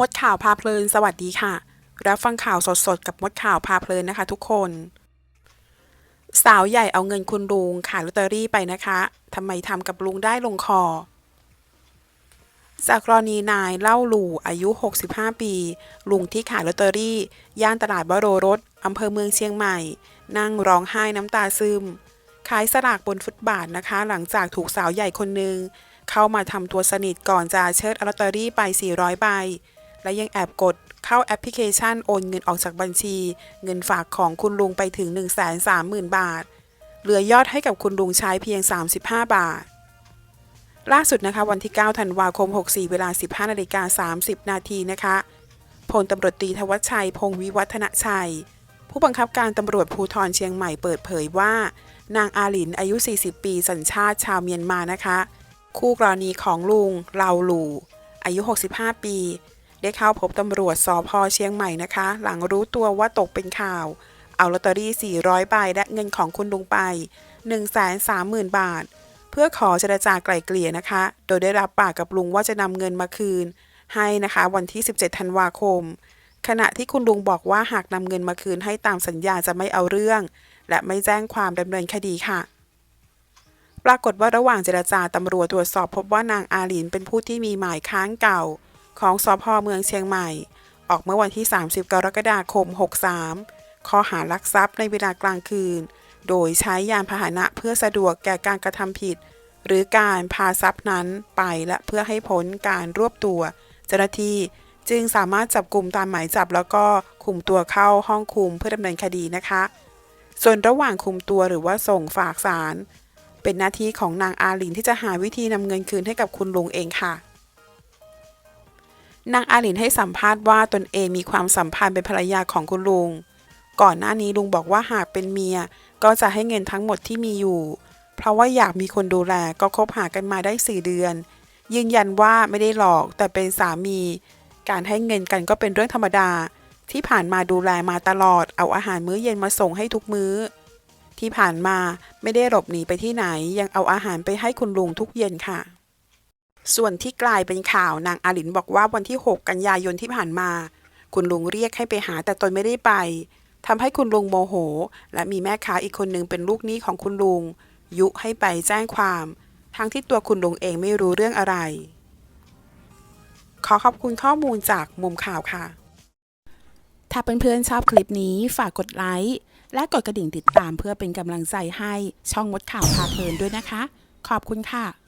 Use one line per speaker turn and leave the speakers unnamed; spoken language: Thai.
มดข่าวพาเพลินสวัสดีค่ะ รับฟังข่าวสดๆ กับมดข่าวพาเพลินนะคะ ทุกคน สาวใหญ่เอาเงินคุณลุงขายลอตเตอรี่ไปนะคะทำไมทำกับลุงได้ลงคอ จากกรณีนายเล่าหลู่อายุ 65 ปี ลุงที่ขายลอตเตอรี่ ย่านตลาดวโรรสอำเภอเมืองเชียงใหม่ นั่งร้องไห้น้ำตาซึม ขายสลากบนฟุตบาทนะคะ หลังจากถูกสาวใหญ่คนหนึ่งเข้ามาทำตัวสนิทก่อนจะเชิดลอตเตอรี่ไป 400 ใบ และยังแอบกดเข้าแอปพลิเคชันโอนเงินออกจากบัญชี เงินฝากของคุณลุงไปถึง 130,000 บาท เหลือยอดให้กับคุณลุงใช้เพียง 35 บาท ล่าสุดนะคะวันที่ 9 ธันวาคม 64 เวลา 15นาฬิกา30 นาทีนะคะพลตำรวจตรีธวัชชัย พงวิวัฒนชัย ผู้บังคับการตำรวจภูธรเชียงใหม่เปิดเผยว่า นางอาหลินอายุ 40 ปี สัญชาติชาวเมียนมานะคะ คู่กรณีของลุงเลาหลูอายุ 65 ปี ได้เข้าพบตำรวจสพเชียงใหม่นะคะ หลังรู้ตัวว่าตกเป็นข่าว เอาลอตเตอรี่ 400 ใบและเงินของคุณลุงไป 130,000 บาท เพื่อขอเจรจาไกล่เกลี่ยนะคะ โดยได้รับปากกับลุงว่าจะนำเงินมาคืน ให้นะคะวันที่ 17 ธันวาคม ขณะที่คุณลุงบอกว่าหากนำเงินมาคืนให้ตามสัญญาจะไม่เอาเรื่อง และไม่แจ้งความดำเนินคดีค่ะปรากฏว่าระหว่างเจรจาตำรวจตรวจสอบพบว่านางอาหลินเป็นผู้ที่มีหมายค้างเก่า ของสพเมืองเชียงใหม่ ออกเมื่อวันที่ 30 กรกฎาคม 63 ข้อหารักทรัพย์ในเวลากลางคืน โดยใช้ยานพาหนะเพื่อสะดวกแก่การกระทำผิด หรือการพาทรัพย์นั้นไปและเพื่อให้พ้นการรวบตัวเจ้าหน้าที่จึงสามารถจับกลุ่มตามหมายจับแล้วก็คุมตัวเข้าห้องคุมเพื่อดำเนินคดีนะคะ ส่วนระหว่างคุมตัวหรือว่าส่งฝากศาลเป็นหน้าที่ของนางอาหลินที่จะหาวิธีนำเงินคืนให้กับคุณลุงเองค่ะ นางอาลินให้สัมภาษณ์ว่าตนเองมีความสัมพันธ์เป็นภรรยาของคุณลุง ก่อนหน้านี้ลุงบอกว่าหากเป็นเมีย ก็จะให้เงินทั้งหมดที่มีอยู่ เพราะว่าอยากมีคนดูแลก็คบหากันมาได้4เดือน ยืนยันว่าไม่ได้หลอกแต่เป็นสามี การให้เงินกันก็เป็นเรื่องธรรมดา ที่ผ่านมาดูแลมาตลอด เอาอาหารมื้อเย็นมาส่งให้ทุกมื้อ ที่ผ่านมาไม่ได้หลบหนีไปที่ไหน ยังเอาอาหารไปให้คุณลุงทุกเย็นค่ะ ส่วนที่กลายเป็นข่าวนางอาลินบอกว่าวันที่ 6 กันยายนที่ผ่านมา คุณลุงเรียกให้ไปหาแต่ตนไม่ได้ไปทำให้คุณลุงโมโห และมีแม่ค้าอีกคนหนึ่งเป็นลูกหนี้ของคุณลุง ยุให้ไปแจ้งความ ทั้งที่ตัวคุณลุงเองไม่รู้เรื่องอะไร ขอขอบคุณข้อมูลจากมุมข่าวค่ะ ถ้าเพื่อนๆชอบคลิปนี้ฝากกดไลค์และกดกระดิ่งติดตามเพื่อเป็นกำลังใจให้ช่องมดข่าวพาเพลินด้วยนะคะ ขอบคุณค่ะ